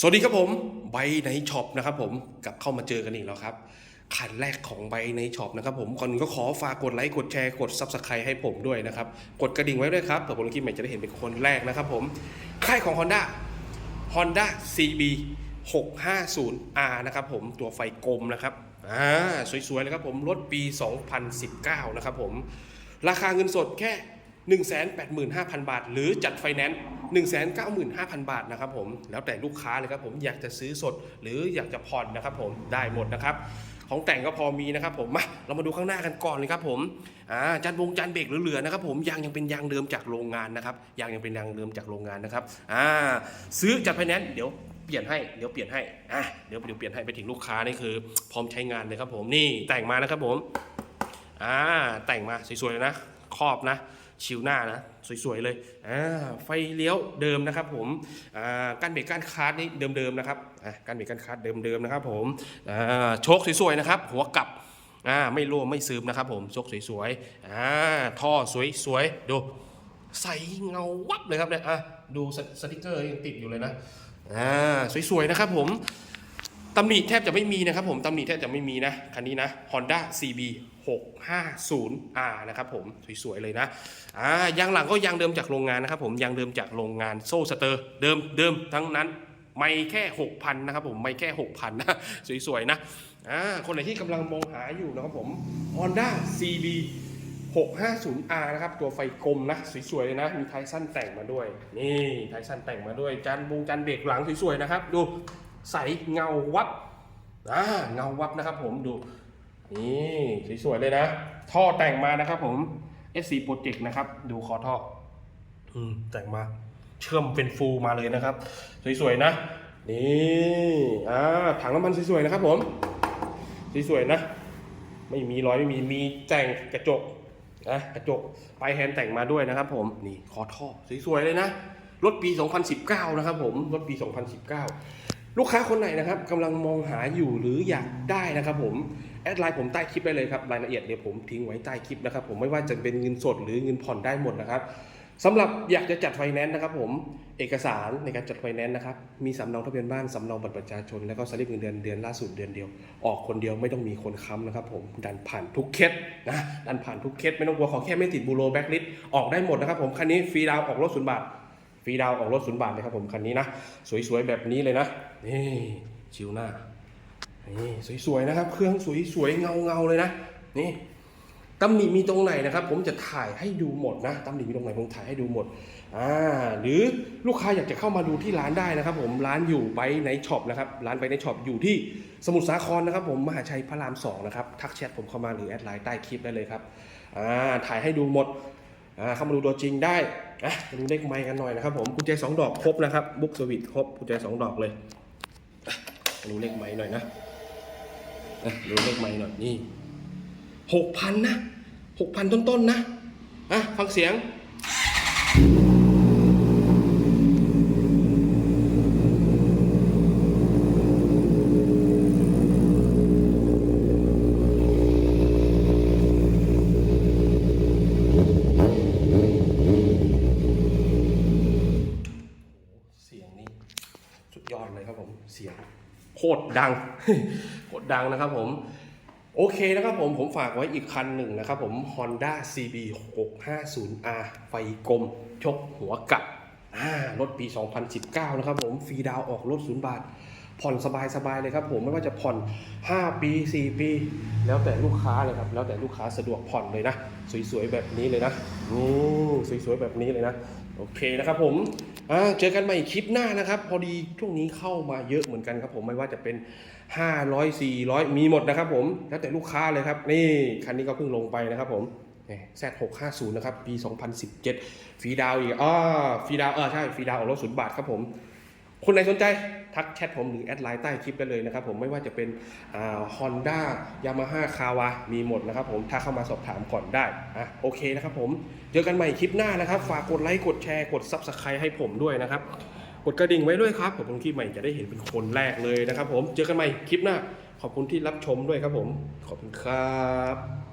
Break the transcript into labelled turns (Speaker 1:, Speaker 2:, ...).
Speaker 1: สวัสดีครับผมไบในช็อปนะครับผมกลับเข้ามาเจอกันอีกแล้วครับคันแรกของไบในช็อปนะครับผมก่อนก็ขอฝากกดไลค์กดแชร์กด Subscribe ให้ผมด้วยนะครับกดกระดิ่งไว้ด้วยครับเผื่อผมลงคลิปใหม่จะได้เห็นเป็นคนแรกนะครับผมค่ายของ Honda Honda CB 650R นะครับผมตัวไฟกลมนะครับอ่าสวยๆเลยครับผมรถปี 2019 นะครับผมราคาเงินสดแค่ 185,000 บาท หรือจัดไฟแนนซ์195,000 บาทนะครับผมแล้วแต่ลูกค้าเลยครับผมอยากจะซื้อสดหรืออยากจะผ่อนนะครับผมได้หมดนะครับของแต่งก็พอมีนะครับผมมาเรามาดูข้างหน้ากันก่อนเลยครับผมอ่าจานบงจานเบรกเหลือๆนะครับผมยางยังเป็นยางเดิมจากโรงงานนะครับยางยังเป็นยางเดิมจากโรงงานนะครับอ่าซื้อจัดไฟแนนซ์เดี๋ยวเปลี่ยนให้เดี๋ยวเปลี่ยนให้อะเดี๋ยวเดี๋ยวเปลี่ยนให้ไปถึงลูกค้านี่คือ พร้อมใช้งานเลยครับผมนี่แต่งมานะครับผมอ่าแต่งมาสวยๆเลยนะครอบนะ ชิวหน้านะสวยๆเลยอ่าไฟเลี้ยวเดิมนะครับผมอ่าก้านเบรกก้านคาร์ดนี่เดิมๆนะครับอ่าก้านเบรกก้านคาร์ดเดิมๆนะครับผมอ่าโชคสวยๆนะครับ หัวกลับอ่าไม่รั่วไม่ซึมนะครับผมโชคสวยๆอ่าท่อสวยๆดูใสเงาวับเลยครับเนี่ยอะดูสสติกเกอร์ยังติดอยู่เลยนะอ่าสวยๆนะครับผม ตำหนิแทบจะไม่มีนะครับผมตำหนิแทบจะไม่มีนะคันนี้นะ Honda CB 650R นะครับผมสวยๆเลยนะอ่ายางหลังก็ยางเดิมจากโรงงานนะครับผมยางเดิมจากโรงงานโซ่สเตอร์ เดิมเดิมทั้งนั้นไม่แค่ 6,000 นะครับผมไม่แค่ 6,000 นะ สวยๆ นะอ่าคนไหนที่กำลังมองหาอยู่นะครับผม Honda CB 650R นะครับ ตัวไฟกลมนะ สวยๆ เลยนะ มีไทสั้นแต่งมาด้วย นี่ไทสั้นแต่งมาด้วย จานบงจานเบรกหลังสวยๆ นะครับ ดู ใสเงาวับอ่าเงาวับนะครับผมดู นี่สวยๆเลยนะ ท่อแต่งมานะครับผม SC Project นะครับ ดูคอท่ออืมแต่งมาเชื่อมเป็นฟูลมาเลยนะครับ สวยๆนะ นี่อ่าถังน้ำมันสวยๆนะครับผมสวยๆนะ ไม่มีรอยไม่มีมีแต่งกระจกนะกระจกปลายแฮนด์แต่งมาด้วยนะครับผมนี่คอท่อสวยๆเลยนะรถปี 2019 นะครับผมรถปี 2019 ลูกค้าคนไหนนะครับกำลังมองหาอยู่หรืออยากได้นะครับผมแอดไลน์ผมใต้คลิปได้เลยครับรายละเอียดเดี๋ยวผมทิ้งไว้ใต้คลิปนะครับผมไม่ว่าจะเป็นเงินสดหรือเงินผ่อนได้หมดนะครับสำหรับอยากจะจัดไฟแนนซ์นะครับผมเอกสารในการจัดไฟแนนซ์นะครับมีสำเนาทะเบียนบ้านสำเนาบัตรประชาชน แล้วก็สลิปเงินเดือนเดือนล่าสุดเดือนเดียว ออกคนเดียวไม่ต้องมีคนค้ำนะครับผมดันผ่านทุกเคสนะดันผ่านทุกเคสไม่ต้องกลัวขอแค่ไม่ติดบูโรแบ็กลิสออกได้หมดนะครับผมคันนี้ฟรีดาวออกรถศูนย์บาท ฟรีดาวออกรถศูนย์บาทเลยครับผมคันนี้นะ สวยๆแบบนี้เลยนะ นี่ชิวหน้า นี่สวยๆนะครับ เครื่องสวยๆเงาๆเลยนะ นี่ตำหนิมีตรงไหนนะครับ ผมจะถ่ายให้ดูหมดนะตำหนิมีตรงไหนผมถ่ายให้ดูหมดอ่าหรือลูกค้าอยากจะเข้ามาดูที่ร้านได้นะครับ ผมร้านอยู่ไบในช็อปนะครับร้านไบในช็อปอยู่ที่สมุทรสาครนะครับ ผมมหาชัยพระรามสองนะครับทักแชทผมเข้ามาหรือแอดไลน์ใต้คลิปได้เลยครับอ่าถ่ายให้ดูหมด เข้ามาดูตัวจริงได้อะดูเลขไม้กันหน่อยนะครับผมกุญแจสองดอกครบนะครับบุ๊กสวิตครบกุญแจสองดอกเลยดูเลขไม้หน่อยนะอะดูเลขไม้หน่อยนี่หกพันนะหกพันต้นๆนะอะฟังเสียง เสียงนี่ สุดยอดเลยครับผมเสียงโคตรดังโคตรดังนะครับผมโอเคนะครับผมผมฝากไว้อีกคันหนึ่งนะครับผม Honda CB 650R ไฟกลม ชกหัวกลับอ่ารถปี 2019 นะครับผมฟรีดาวน์ออกรถศูนย์บาท ผ่อนสบายๆเลยครับผมไม่ว่าจะผ่อน 5 ปี 4 ปี แล้วแต่ลูกค้าเลยครับ แล้วแต่ลูกค้าสะดวกผ่อนเลยนะ สวยๆแบบนี้เลยนะนี่สวยๆแบบนี้เลยนะ โอเคนะครับผมอ่า เจอกันใหม่คลิปหน้านะครับ พอดีช่วงนี้เข้ามาเยอะเหมือนกันครับผมไม่ว่าจะเป็น 500 400 มีหมดนะครับผมแล้วแต่ลูกค้าเลยครับ นี่คันนี้ก็เพิ่งลงไปนะครับผมแซด650 นะครับ ปี 2017 ฟีดาวอีกอ่าฟีดาวเออใช่ฟีดาวออกรถศูนย์บาทครับผม คนไหนสนใจทักแชทผมหรือแอดไลน์ใต้คลิปได้เลยนะครับผมไม่ว่าจะเป็นฮอนด้ายามาฮ่าคาวามีหมดนะครับผมถ้าเข้ามาสอบถามก่อนได้อะโอเคนะครับผมเจอกันใหม่คลิปหน้านะครับ ฝากกดไลค์กดแชร์กด Subscribe ให้ผมด้วยนะครับกดกระดิ่งไว้ด้วยครับผมลงคลิปใหม่จะได้เห็นเป็นคนแรกเลยนะครับผมเจอกันใหม่คลิปหน้า ขอบคุณที่รับชมด้วยครับผม ขอบคุณครับ